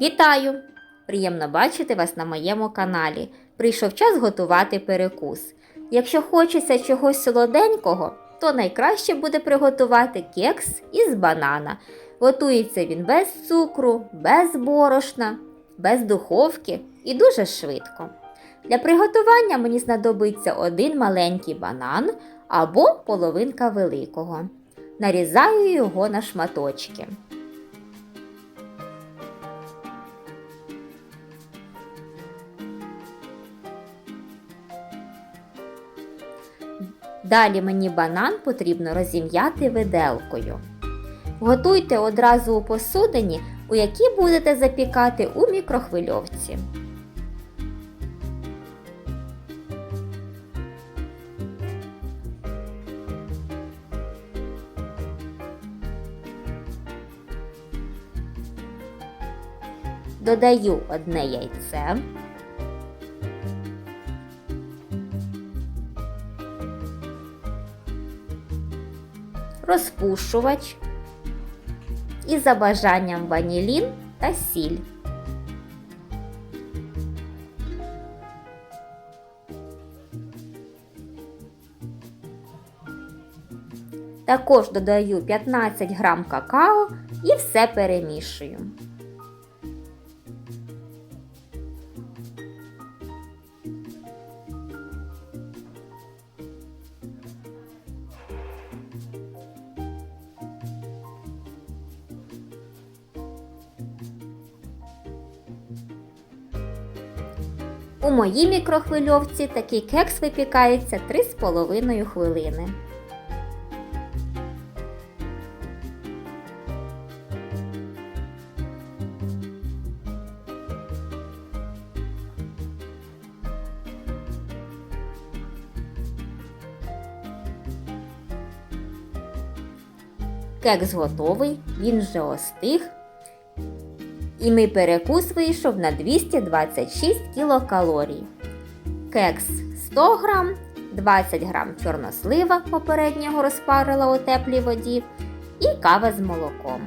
Вітаю! Приємно бачити вас на моєму каналі. Прийшов час готувати перекус. Якщо хочеться чогось солоденького, то найкраще буде приготувати кекс із банана. Готується він без цукру, без борошна, без духовки і дуже швидко. Для приготування мені знадобиться один маленький банан або половинка великого. Нарізаю його на шматочки. Далі мені банан потрібно розім'яти виделкою. Готуйте одразу у посудині, у якій будете запікати у мікрохвильовці. Додаю одне яйце. Розпушувач і за бажанням ванілін та сіль. Також додаю 15 грам какао і все перемішую. У моїй мікрохвильовці такий кекс випікається 3,5 хвилини. Кекс готовий, він вже остиг. І мій перекус вийшов на 226 кілокалорій. Кекс 100 грам, 20 грам чорнослива попереднього розпарила у теплій воді і кава з молоком.